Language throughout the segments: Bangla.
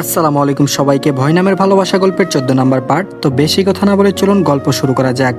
আসসালামু আলাইকুম সবাইকে ভয় নামের ভালোবাসা গল্পের চোদ্দ নম্বর পার্ট। তো বেশি কথা না বলে চলুন গল্প শুরু করা যাক।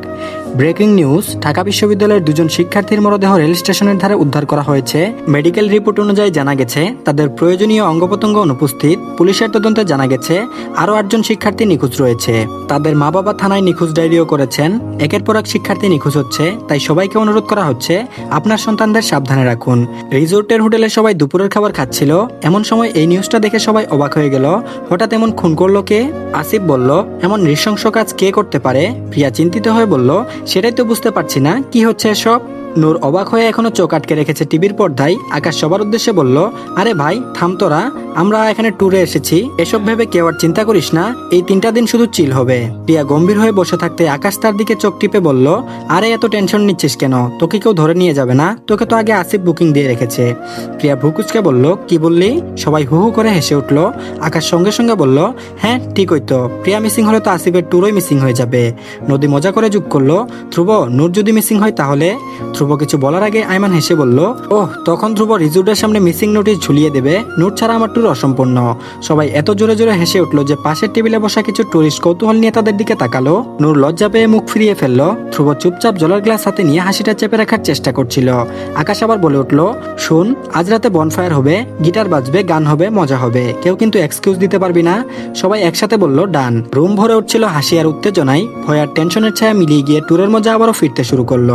ব্রেকিং নিউজ, ঢাকা বিশ্ববিদ্যালয়ের দুজন শিক্ষার্থীর মরদেহ রেল স্টেশনের ধারে উদ্ধার করা হয়েছে। মেডিকেল রিপোর্ট অনুযায়ী জানা গেছে, তাদের প্রয়োজনীয় অঙ্গপ্রত্যঙ্গ অনুপস্থিত। পুলিশের তদন্তে জানা গেছে, আরও আটজন শিক্ষার্থী নিখোঁজ রয়েছে। তাদের মা বাবা থানায় নিখোঁজ ডায়েরিও করেছেন। একের পর এক শিক্ষার্থী নিখোঁজ হচ্ছে, তাই সবাইকে অনুরোধ করা হচ্ছে, আপনার সন্তানদের সাবধানে রাখুন। রিসোর্টের হোটেলে সবাই দুপুরের খাবার খাচ্ছিল। এমন সময় এই নিউজটা দেখে সবাই অবাক হয়ে গেল। হঠাৎ এমন খুন করল কে? আসিফ বলল, এমন নৃশংস কাজ কে করতে পারে? প্রিয়া চিন্তিত হয়ে বলল, সেটাই তো বুঝতে পারছি না, কি হচ্ছে এসব? নূর অবাক হয়ে এখনও চোখ আটকে রেখেছে টিভির পর্দায়, আকাশ সবার উদ্দেশ্যে বলল, আরে ভাই, থাম তোরা। আমরা এখানে ট্যুরে এসেছি। এসব ভেবে কেউ আর চিন্তা করিস না, এই তিনটা দিন শুধু চিল হবে। প্রিয়া গম্ভীর হয়ে বসে থাকতে আকাশ তার দিকে চোখ টিপে বলল, আরে, এত টেনশন নিচ্ছিস কেন? তোকে কেউ ধরে নিয়ে যাবে না? তোকে তো আগে আসিফ বুকিং দিয়ে রেখেছে। প্রিয়া ভুকুচকে বলল, কি বললি? সবাই হু হু করে হেসে উঠল। আকাশ সঙ্গে সঙ্গে বলল হ্যাঁ ঠিকই তো। প্রিয়া মিসিং হলে তো আসিফের ট্যুরই মিসিং হয়ে যাবে। নদী মজা করে যোগ করল, ধ্রুব, নূর যদি মিসিং হয় তাহলে? ধ্রুব কিছু বলার আগে আইমান হেসে বলল, ওহ, তখন ধ্রুব রিজুর্টের সামনে মিসিং নোটিশ ঝুলিয়ে দেবে। নূর ছাড়া আমার ট্যুর অসম্পূর্ণ। সবাই এত জোরে জোরে হেসে উঠল যে পাশের টেবিলে বসা কিছু টুরিস্ট কৌতূহল নিয়ে তাদের দিকে তাকালো। নূর লজ্জা পেয়ে মুখ ফিরিয়ে ফেলল। ধ্রুব চুপচাপ জলের গ্লাস হাতে নিয়ে হাসিটা চেপে রাখার চেষ্টা করছিল। আকাশ আবার বলে উঠল, শুন, আজ রাতে বনফায়ার হবে, গিটার বাজবে, গান হবে, মজা হবে। কেউ কিন্তু এক্সকিউজ দিতে পারবি না। সবাই একসাথে বলল, ডান। রুম ভরে উঠছিল হাসি আর উত্তেজনায়। ভয় আর টেনশনের ছায়া মিলিয়ে গিয়ে ট্যুরের মজা আবারও ফিরতে শুরু করল।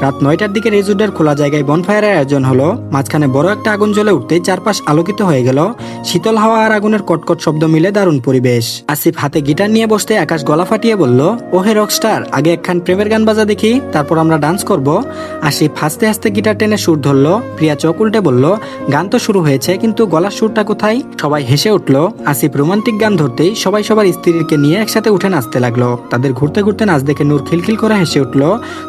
রাত নয়টার দিকে রেজুডের খোলা জায়গায় বনফায়ারের আয়োজন হলো। মাঝখানে বড় একটা আগুন জ্বলে উঠতে চারপাশ আলোকিত হয়ে গেল। শীতল হাওয়া আর আগুনের কটকট শব্দ মিলে দারুণ পরিবেশ। আসিফ হাতে গিটার নিয়ে বসতে আকাশ গলা ফাটিয়ে বলল, ওহে রকস্টার, আগে একখান প্রেমের গান বাজা দেখি, তারপর আমরা ডান্স করব। আসিফ হাসতে হাসতে গিটার টেনে সুর ধরলো, প্রিয়া চোখ উল্টে বলল, গান তো শুরু হয়েছে, কিন্তু গলার সুরটা কোথায়? সবাই হেসে উঠল। আসিফ রোমান্টিক গান ধরতেই সবাই সবার স্ত্রীকে নিয়ে একসাথে উঠে নাচতে লাগল। তাদের ঘুরতে ঘুরতে নাচ দেখে নূর খিলখিল করে হেসে উঠল,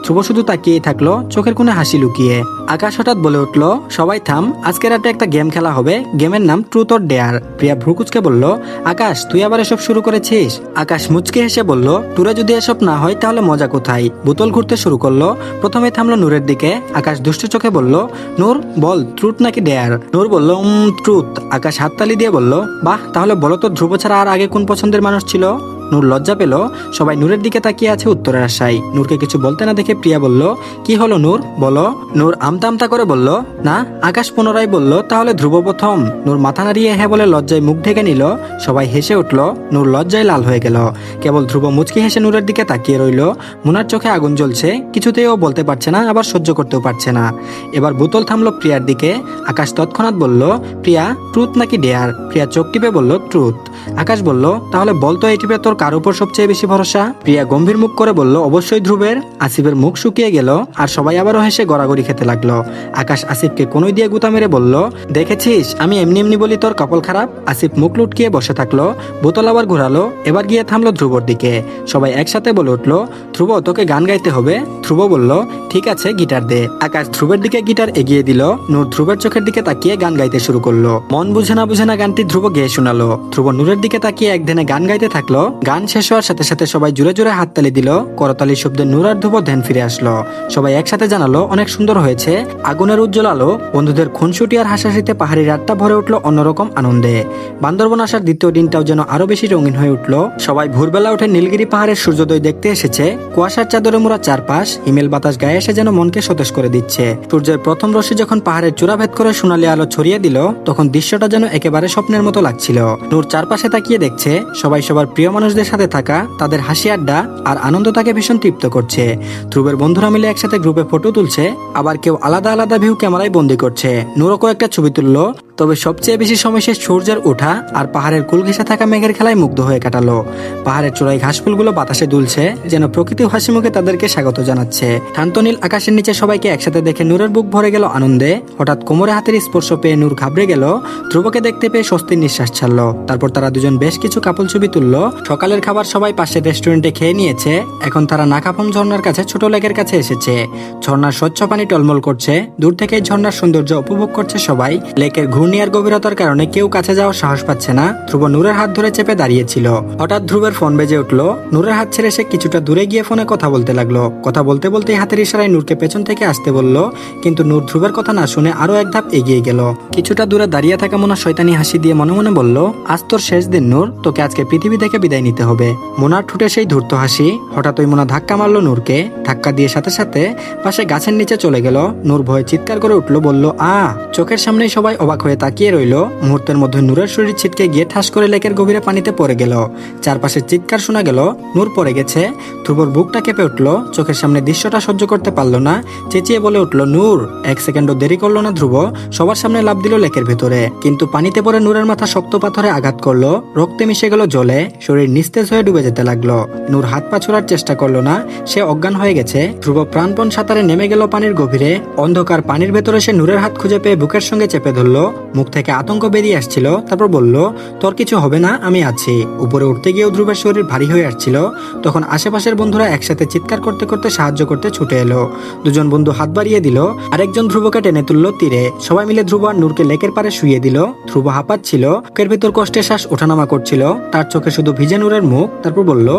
ধ্রুব শুধু তাকিয়েই থাকল, চোখের কোণে হাসি লুকিয়ে। আকাশ হঠাৎ বলে উঠল, সবাই থাম আজকে রাতে একটা গেম খেলা হবে। গেমের নাম ট্রুথ অর ডেয়ার প্রিয়া ভ্রুকুচকে বলল, আকাশ, তুই আবার এসব শুরু করেছিস? আকাশ মুচকে হেসে বলল টুরে যদি এসব না হয়, তাহলে মজা কোথায়? বোতল ঘুরতে শুরু করল, প্রথমে থামলো নূরের দিকে। আকাশ দুষ্টু চোখে বলল, নূর, বল ট্রুথ নাকি ডেয়ার নূর বলল, উম ট্রুথ আকাশ হাততালি দিয়ে বলল, বাহ, তাহলে বলো তো, ধ্রুব ছাড়া আর আগে কোন পছন্দের মানুষ ছিল? নূর লজ্জা পেল, সবাই নূরের দিকে তাকিয়ে আছে উত্তরের আশায়। নূরকে কিছু বলতে না দেখে প্রিয়া বলল, কি হলো নূর? বলো। নূর আমতা আমতা করে বলল, না, আকাশ পুনরায় বলল, তাহলে ধ্রুব প্রথম নূর মাথা নাড়িয়ে হ্যাঁ বলে লজ্জায় মুখ ঢেকে নিল, সবাই হেসে উঠল, নূর লজ্জায় লাল হয়ে গেল। কেবল ধ্রুব মুচকি হেসে নূরের দিকে তাকিয়ে রইল। মুনার চোখে আগুন জ্বলছে, কিছুতেই ও বলতে পারছে না, আবার সহ্য করতেও পারছে না। এবার বোতল থামলো প্রিয়ার দিকে। আকাশ তৎক্ষণাৎ বলল, প্রিয়া ট্রুথ নাকি ডেয়ার প্রিয়া চোখ টিপে বলল ট্রুথ আকাশ বলল, তাহলে বলতো এই টিপে তোর কার উপর সবচেয়ে বেশি ভরসা? প্রিয়া গম্ভীর মুখ করে বলল, অবশ্যই ধ্রুবের। আসিফের মুখ শুকিয়ে গেল, আর সবাই আবারও হেসে গড়াগড়ি খেতে লাগল। আকাশ আসিফকে কোনোই দিয়ে গুতা মেরে বলল, দেখেছিস, আমি এমনি এমনি বলি তোর কপাল খারাপ? আসিফ মুখ লুটকিয়ে বসে থাকল, বোতল আবার ঘোরালো, এবার গিয়ে থামলো ধ্রুবর দিকে। সবাই একসাথে বলে উঠল, ধ্রুব, তোকে গান গাইতে হবে? ধ্রুব বলল, ঠিক আছে, গিটার দে। আকাশ ধ্রুবের দিকে গিটার এগিয়ে দিল, নূর ধ্রুবের চোখের দিকে তাকিয়ে গান গাইতে শুরু করল। মন বুঝে না বুঝে না গানটি ধ্রুব গেয়ে শোনালো। ধ্রুব নূরের দিকে তাকিয়ে একদিনে গান গাইতে থাকল গান শেষ হওয়ার সাথে সাথে সবাই জুড়ে জুড়ে হাততালি দিল। করতালি শব্দে নূর আর ধ্রুব ধ্যান ফিরে আসলো। সবাই একসাথে জানালো, অনেক সুন্দর হয়েছে। আগুনের উজ্জ্বল আলো, বন্ধুদের খুনসুটি আর হাসাহাসিতে পাহাড়ি রাতটা ভরে উঠল অন্যরকম আনন্দে। বান্দরবন আসার দ্বিতীয় দিনটাও যেন আরও বেশি রঙিন হয়ে উঠল। সবাই ভোরবেলা উঠে নীলগিরি পাহাড়ের সূর্যোদয় দেখতে এসেছে। কুয়াশার চাদরে মোড়া চারপাশ, হিমেল বাতাস গায়ে এসে যেন মনকে সতেজ করে দিচ্ছে। সূর্যের প্রথম রশ্মি যখন পাহাড়ের চূড়া ভেদ করে সোনালি আলো ছড়িয়ে দিল, তখন দৃশ্যটা যেন একেবারে স্বপ্নের মতো লাগছিল। নূর চারপাশে তাকিয়ে দেখছে, সবাই সবার প্রিয় মানুষদের সাথে থাকা, তাদের হাসি আড্ডা আর আনন্দ তাকে ভীষণ তৃপ্ত করছে। ধ্রুবের বন্ধুরা মিলে একসাথে গ্রুপে ফটো তুলছে, আবার কেউ আলাদা আলাদা ভিউ ক্যামেরায় বন্দি করছে। নুরকো কয়েকটা ছবি তুললো তবে সবচেয়ে বেশি সময় সে সূর্যের ওঠা আর পাহাড়ের কুল ঘেঁষে থাকা মেঘের খেলায় মুগ্ধ হয়ে কাটালো। পাহাড়ের চূড়ায় ঘাসফুলগুলো বাতাসে দুলছে, যেন প্রকৃতি হাসি মুখে তাদেরকে স্বাগত জানাচ্ছে। শান্ত নীল আকাশের নিচে সবাইকে একসাথে দেখে নূরের বুক ভরে গেল আনন্দে। হঠাৎ কোমরে হাতের স্পর্শ পেয়ে নূর ঘাবড়ে গেল, ধ্রুবকে দেখতে পেয়ে স্বস্তির নিঃশ্বাস ছাড়লো। তারপর তারা দুজন বেশ কিছু কাপল ছবি তুললো। সকালের খাবার সবাই পাশের রেস্টুরেন্টে খেয়ে নিয়েছে। এখন তারা নাকাফম ঝর্ণার কাছে, ছোট লেকের কাছে এসেছে। ঝর্ণার স্বচ্ছ পানি টলমল করছে। দূর থেকে ঝর্ণার সৌন্দর্য উপভোগ করছে সবাই। লেকের ঘুম পূর্ণিয়ার গভীরতার কারণে কেউ কাছে যাওয়ার সাহস পাচ্ছে না। ধ্রুব নূরের হাত ধরে চেপে দাঁড়িয়েছিল। হঠাৎ ধ্রুবের ফোন বেজে উঠল। নূরের হাত ছেড়ে সে কিছুটা দূরে গিয়ে ফোনে কথা বলতে লাগল। কথা বলতে বলতে হাতের ইশারায় নূরকে পেছন থেকে আসতে বলল, কিন্তু নূর ধ্রুবের কথা না শুনে আরও এক ধাপ এগিয়ে গেল। কিছুটা দূরে দাঁড়িয়ে থাকা মোনা শয়তানি হাসি দিয়ে মনে মনে বলল, আজ তোর শেষ দিন নূর, তোকে আজকে পৃথিবী থেকে বিদায় নিতে হবে। মোনার ঠুটে সেই ধূর্ত হাসি। হঠাৎ ওই মোনা ধাক্কা মারলো নূরকে। ধাক্কা দিয়ে সাথে সাথে পাশে গাছের নিচে চলে গেল। নূর ভয়ে চিৎকার করে উঠল, বলল আ চোখের সামনেই সবাই অবাক হয়ে তাকিয়ে রইল। মুহূর্তের মধ্যে নূরের শরীর ছিটকে গিয়ে ঠাস করে লেকের গভীরে পানিতে পড়ে গেল। চারপাশে চিৎকার শোনা গেল, নূর পড়ে গেছে। ধ্রুবর বুকটা কেঁপে উঠল, চোখের সামনে দৃশ্যটা সহ্য করতে পারল না। চেঁচিয়ে বলে উঠল, নূর! এক সেকেন্ডও দেরি করল না ধ্রুব, সবার সামনে লাভ দিল লেকের ভেতরে। কিন্তু পানিতে পড়ে নূরের মাথা শক্ত পাথরে আঘাত করল, রক্তে মিশে গেল জলে, শরীর নিস্তেজ হয়ে ডুবে যেতে লাগল। নূর হাত পা ছোড়ার চেষ্টা করল না, সে অজ্ঞান হয়ে গেছে। ধ্রুব প্রাণপণ সাঁতারে নেমে গেল পানির গভীরে, অন্ধকার পানির ভেতরে সে নূরের হাত খুঁজে পেয়ে বুকের সঙ্গে চেপে ধরলো। মুখ থেকে আতঙ্ক বেরিয়ে আসছিল, তারপর বলল, তোর কিছু হবে না, আমি আছি। উপরে উঠতে গিয়েও ধ্রুবের শরীর ভারী হয়ে আসছিল। তখন আশেপাশের বন্ধুরা একসাথে চিৎকার করতে করতে সাহায্য করতে ছুটে এলো। দুজন বন্ধু হাত বাড়িয়ে দিল, আরেকজন ধ্রুবকে টেনে তুললো তীরে। সবাই মিলে ধ্রুব আর নূরকে লেকের পারে শুয়ে দিল। ধ্রুব হাঁপাচ্ছিল বুকের ভিতর কষ্টে শ্বাস ওঠানামা করছিল। তার চোখে শুধু ভিজে নূরের মুখ। তারপর বলল,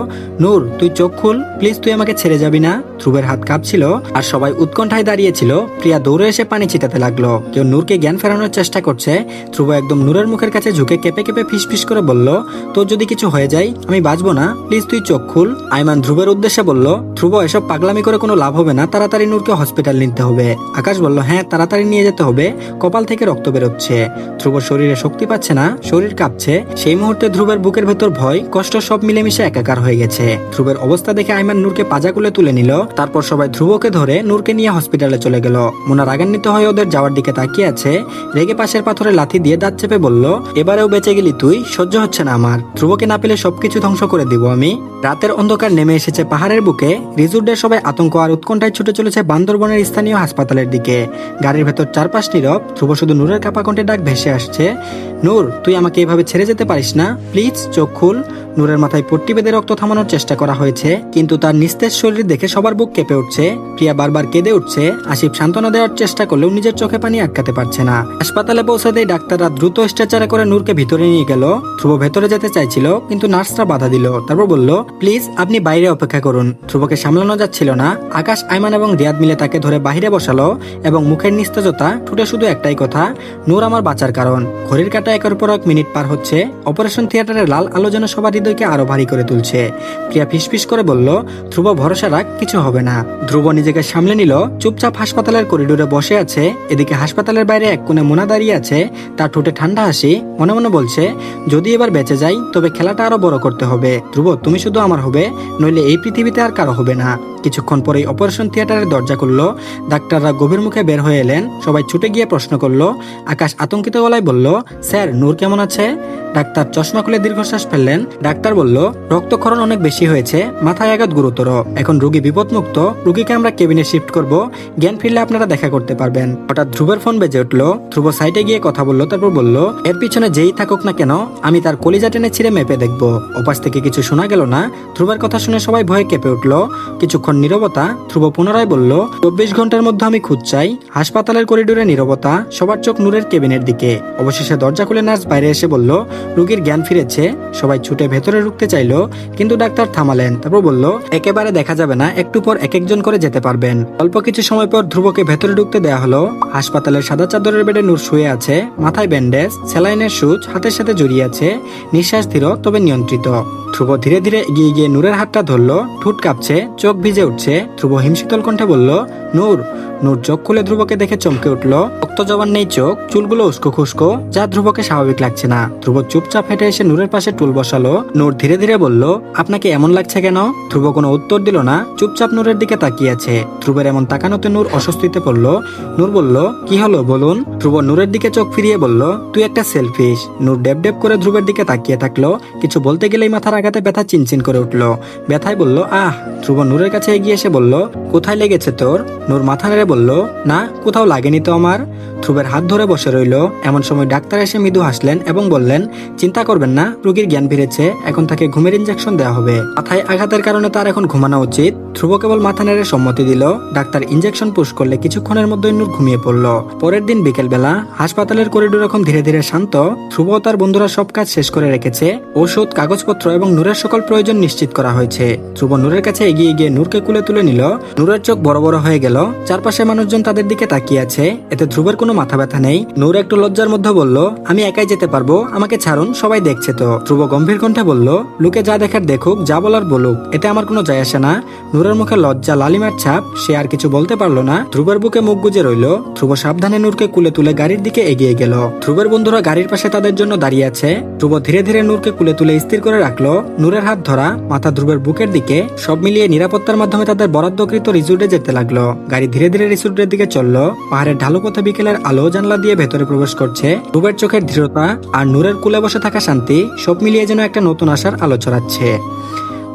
নূর, তুই চোখ খুল, প্লিজ তুই আমাকে ছেড়ে যাবি না। ধ্রুবের হাত কাঁপছিল আর সবাই উৎকণ্ঠায় দাঁড়িয়েছিল প্রিয়া দৌড়ে এসে পানি ছিটাতে লাগল। কেউ নূরকে জ্ঞান ফেরানোর চেষ্টা করছে ধ্রুব একদম নূরের মুখের কাছে ঝুঁকে কেঁপে কেঁপে ফিস করে বলল, তোর যদি কিছু হয়ে যায়, আমি বাঁচবো না। প্লিজ তুই চোখ খুল। আইমান ধ্রুবের উদ্দেশ্যে বলল, ধ্রুব, এসব পাগলামি করে কোনো লাভ হবে না। তাড়াতাড়ি নূরকে হসপিটাল নিতে হবে। আকাশ বলল হ্যাঁ তাড়াতাড়ি নিয়ে যেতে হবে। কপাল থেকে রক্ত বেরোচ্ছে। ধ্রুব শরীরে শক্তি পাচ্ছে না, শরীর কাঁপছে। সেই মুহূর্তে ধ্রুবের বুকের ভেতর ভয়, কষ্ট সব মিলেমিশে একাকার হয়ে গেছে। ধ্রুবের অবস্থা দেখে আইমান নূরকে পাজা কুলে তুলে নিল। তারপর সবাই ধ্রুবকে ধরে নূরকে নিয়ে হসপিটালে চলে গেল। মোনা রাগান্বিত হয়ে ওদের যাওয়ার দিকে তাকিয়ে আছে। রেগে পাশের পাথরে লাথি দিয়ে দাঁত চেপে বলল, এবারেও বেঁচে গেলি তুই, সহ্য হচ্ছে না আমার। ধ্রুবকে না পেলে সবকিছু ধ্বংস করে দিব আমি। রাতের অন্ধকার নেমে এসেছে পাহাড়ের বুকে। রিজুর্ডের সবাই আতঙ্ক আর উৎকণ্ঠায় ছুটে চলেছে বান্দরবনের স্থানীয় হাসপাতালের দিকে। গাড়ির ভেতর চারপাশ নীরব। ধ্রুব শুধু নূরের কাপাকণ্ঠে ডাক ভেসে আসছে, নূর, তুই আমাকে এভাবে ছেড়ে যেতে পারিস না? প্লিজ, চোখ খুল। নূরের মাথায় পট্টি বেঁধে রক্ত থামানোর চেষ্টা করা হয়েছে, কিন্তু তার নিস্তেজ শরীর দেখে সবার বুক কেঁপে উঠছে। প্রিয়া বারবার কেঁদে উঠছে। আসিফ সান্ত্বনা দেওয়ার চেষ্টা করলেও নিজের চোখে পানি আটকাতে পারছে না। হাসপাতালে পৌঁছে দিয়ে ডাক্তাররা দ্রুত স্ট্রেচারে করে নূরকে ভিতরে নিয়ে গেল। ধ্রুব ভেতরে যেতে চাইছিল, কিন্তু নার্সরা বাধা দিল। তারপর বলল, প্লিজ, আপনি বাইরে অপেক্ষা করুন। ধ্রুবকে সামলানো যাচ্ছিল না। আকাশ আইমান এবং রিয়াদ মিলে তাকে ধরে বাহিরে বসালো এবং মুখের নিস্তেজতা ঠুটে শুধু একটাই কথা, নূর আমার বাঁচার কারণ। ঘড়ির কাটা একের পর এক মিনিট পার হচ্ছে। অপারেশন থিয়েটারের লাল আলো যেন সবার হৃদয়কে আরও ভারী করে তুলছে। প্রিয়া ফিসফিস করে বলল, ধ্রুব, ভরসা রাখ, কিছু হবে না। ধ্রুব নিজেকে সামলে নিল, চুপচাপ হাসপাতালের করিডোরে বসে আছে। এদিকে হাসপাতালের বাইরে এক কোণে মোনা দাঁড়িয়ে আছে। তার ঠোঁটে ঠান্ডা হাসি, মনে মনে বলছে, যদি এবার বেঁচে যাই, তবে খেলাটা আরও বড় করতে হবে। ধ্রুব, তুমি শুধু আমার হবে, নইলে এই পৃথিবীতে আর কারও হবে না। কিছুক্ষণ পরেই অপারেশন থিয়েটারের দরজা খুললো। ডাক্তাররা গভীর মুখে বের হয়ে এলেন। সবাই ছুটে গিয়ে প্রশ্ন করল, আকাশ আতঙ্কিত গলায় বলল, স্যার, নূর কেমন আছে? ডাক্তার চশমা খুলে দীর্ঘশ্বাস ফেললেন। ডাক্তার বলল, রক্তক্ষরণ অনেক বেশি হয়েছে, মাথায় আঘাত গুরুতর। এখন রোগী বিপদমুক্ত। রোগীকে আমরা কেবিনে শিফট করব। জ্ঞান ফিরলে আপনারা দেখা করতে পারবেন। হঠাৎ ধ্রুবের ফোন বেজে উঠল। ধ্রুব সাইটে গিয়ে কথা বলল, তারপর বলল, এর পিছনে যেই থাকুক না কেন, আমি তার কলিজা টেনে ছিঁড়ে মেপে দেখব। ওপাশ থেকে কিছু শোনা গেল না। ধ্রুবের কথা শুনে সবাই ভয়ে কেঁপে উঠল। কিছুক্ষণ নীরবতা ধ্রুব পুনরায় বলল, চব্বিশ ঘণ্টার মধ্যে আমি খুঁজ চাই। হাসপাতালের করিডোরে নীরবতা, সবার চোখ নূরের কেবিনের দিকে। অবশেষে দরজা খুলে নার্স বাইরে এসে বলল, রুগীর জ্ঞান ফিরেছে। সবাই ছুটে ভেতরে ঢুকতে চাইলো, কিন্তু ডাক্তার থামালেন। তারপর বলল, একেবারে দেখা যাবে না। একটু পর এক একজন করে যেতে পারবেন। অল্প কিছু সময় পর ধ্রুবকে ভেতরে ঢুকতে দেয়া হলো। হাসপাতালের সাদা চাদরের বেডে নূর শুয়ে আছে। মাথায় ব্যান্ডেজ, স্যালাইনের সুচ, হাতের সাথে জড়িয়ে আছে। নিঃশ্বাস ধীর তবে নিয়ন্ত্রিত। ধ্রুব ধীরে ধীরে এগিয়ে গিয়ে নূরের হাতটা ধরল, ঠোঁট কাঁপছে, চোখ ভিজে উঠছে। ধ্রুব হিমশীতল কণ্ঠে বলল, নূর নূর চোখ খুলে ধ্রুবকে দেখে চমকে উঠল। রক্ত জবান নেই চোখ, চুলগুলো উস্কো খুস্কো, যা ধ্রুবকে স্বাভাবিক লাগছে না। ধ্রুব চুপচাপ হেঁটে এসে নূরের পাশে টুল বসালো। নূর ধীরে ধীরে বলল, আপনাকে এমন লাগছে কেন? ধ্রুব কোনো উত্তর দিল না, চুপচাপ নূরের দিকে তাকিয়ে আছে। ধ্রুবের এমন তাকানোতে নূর অস্বস্তিতে পড়ল। নূর বলল, কি হলো, বলুন? ধ্রুব নূরের দিকে চোখ ফিরিয়ে বলল, তুই একটা সেলফিশ। নূর ডেব ডেব করে ধ্রুবের দিকে তাকিয়ে থাকল। কিছু বলতে গেলেই মাথার আঘাতে ব্যথা চিনচিন করে উঠল। ব্যথায় বলল, আহ! ধ্রুব নূরের কাছে এগিয়ে এসে বলল, কোথায় লেগেছে তোর? নূর মাথা নেড়ে বলল, না, কোথাও লাগেনি তো আমার? ধ্রুবের হাত ধরে বসে রইল। এমন সময় ডাক্তার এসে মৃদু হাসলেন এবং বললেন, চিন্তা করবেন না, রোগীর জ্ঞান ফিরেছে, এখন তাকে ঘুমের ইঞ্জেকশন দেওয়া হবে। মাথায় আঘাতের কারণে তার এখন ঘুমানো উচিত। ধ্রুব কেবল মাথা নেড়ে সম্মতি দিল। ডাক্তার ইঞ্জেকশন পুশ করলে কিছুক্ষণের মধ্যে নূর ঘুমিয়ে পড়ল। পরের দিন বিকেলবেলা হাসপাতালের করিডোর এখন ধীরে ধীরে শান্ত। ধ্রুব তার বন্ধুরা সব কাজ শেষ করে রেখেছে। ওষুধ কাগজপত্র এবং নূরের সকল প্রয়োজন নিশ্চিত করা হয়েছে। ধ্রুব নূরের কাছে এগিয়ে গিয়ে নূরকে কুলে তুলে নিল। নূরের চোখ বড় বড় হয়ে গেল। চারপাশে মানুষজন তাদের দিকে তাকিয়ে আছে। এতে ধ্রুবের কোনো মাথা ব্যথা নেই। নূর একটু লজ্জার মধ্যে বলল, আমি একাই যেতে পারব, আমাকে ছাড়ুন, সবাই দেখছে তো। ধ্রুব গম্ভীর কণ্ঠে বলল, লোকে যা দেখার দেখুক, যা বলার বলুক, এতে আমার কোনো যায় আসে না। নূরের মুখে লজ্জা, লালিমার ছাপ, সে আর কিছু বলতে পারল না। ধ্রুবের বুকে মুখ গুজে রইল। ধ্রুব সাবধানে নূরকে কুলে তুলে গাড়ির দিকে এগিয়ে গেল। ধ্রুবের বন্ধুরা গাড়ির পাশে তাদের জন্য দাঁড়িয়ে আছে। ধ্রুব ধীরে ধীরে নূরকে কুলে তুলে স্থির করে রাখল। নূরের হাত ধরা, মাথা ধ্রুবের বুকের দিকে, সব মিলিয়ে নিরাপত্তার মাধ্যমে তাদের বরাদ্দকৃত রিসোর্টে যেতে লাগল। গাড়ি ধীরে ধীরে রিসোর্টের দিকে চলল। পাহাড়ের ঢালু পথে বিকেলের আলো জানলা দিয়ে ভেতরে প্রবেশ করছে। ধ্রুবের চোখের দৃঢ়তা আর নূরের কুলে বসে থাকা শান্তি সব মিলিয়ে যেন একটা নতুন আশার আলো ছড়াচ্ছে।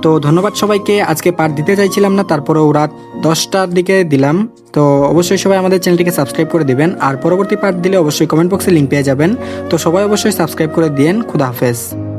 তো ধন্যবাদ সবাইকে। আজকে পার্ট দিতে চাইছিলাম না, তারপরেও রাত দশটার দিকে দিলাম। তো অবশ্যই সবাই আমাদের চ্যানেলটিকে সাবস্ক্রাইব করে দিবেন। আর পরবর্তী পার্ট দিলে অবশ্যই কমেন্ট বক্সে লিঙ্ক পেয়ে যাবেন। তো সবাই অবশ্যই সাবস্ক্রাইব করে দিয়েন। খুদা হাফেজ।